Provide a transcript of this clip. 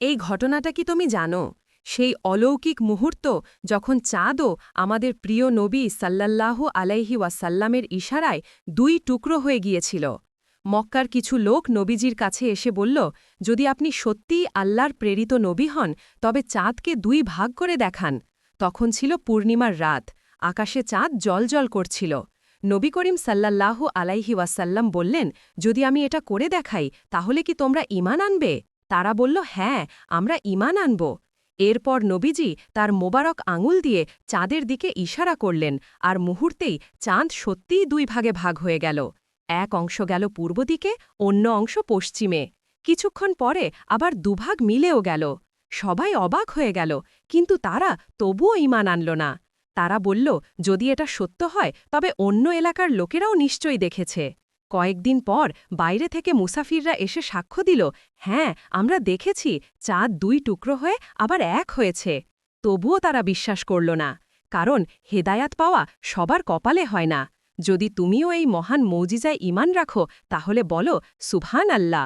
এই ঘটনাটা কি তুমি জানো? সেই অলৌকিক মুহূর্ত যখন চাঁদও আমাদের প্রিয় নবী সাল্লাল্লাহু আলাইহি ওয়াসাল্লামের ইশারায় দুই টুকরো হয়ে গিয়েছিল। মক্কার কিছু লোক নবীজির কাছে এসে বলল, যদি আপনি সত্যিই আল্লাহর প্রেরিত নবী হন, তবে চাঁদকে দুই ভাগ করে দেখান। তখন ছিল পূর্ণিমার রাত। আকাশে চাঁদ জলজল করছিল। নবী করিম সাল্লাল্লাহু আলাইহি ওয়াসাল্লাম বললেন, যদি আমি এটা করে দেখাই, তাহলে কি তোমরা ইমান আনবে? তারা বলল হ্যাঁ আমরা ইমান আনব। এরপর নবীজি তার মোবারক আঙুল দিয়ে চাঁদের দিকে ইশারা করলেন আর মুহূর্তেই চাঁদ সত্যিই দুই ভাগে ভাগ হয়ে গেল। এক অংশ গেল পূর্ব দিকে, অন্য অংশ পশ্চিমে। কিছুক্ষণ পরে আবার দুভাগ মিলেও গেল। সবাই অবাক হয়ে গেল, কিন্তু তারা তবুও ইমান আনল না। তারা বলল, যদি এটা সত্য হয়, তবে অন্য এলাকার লোকেরাও নিশ্চয়ই দেখেছে। কয়েকদিন পর বাইরে থেকে মুসাফিররা এসে সাক্ষ্য দিল হ্যাঁ আমরা দেখেছি, চাঁদ দুই টুকরো হয়ে আবার এক হয়েছে। তবুও তারা বিশ্বাস করল না, কারণ হেদায়াত পাওয়া সবার কপালে হয় না। যদি তুমিও এই মহান মৌজিজায় ইমান রাখো, তাহলে বলো সুভান আল্লাহ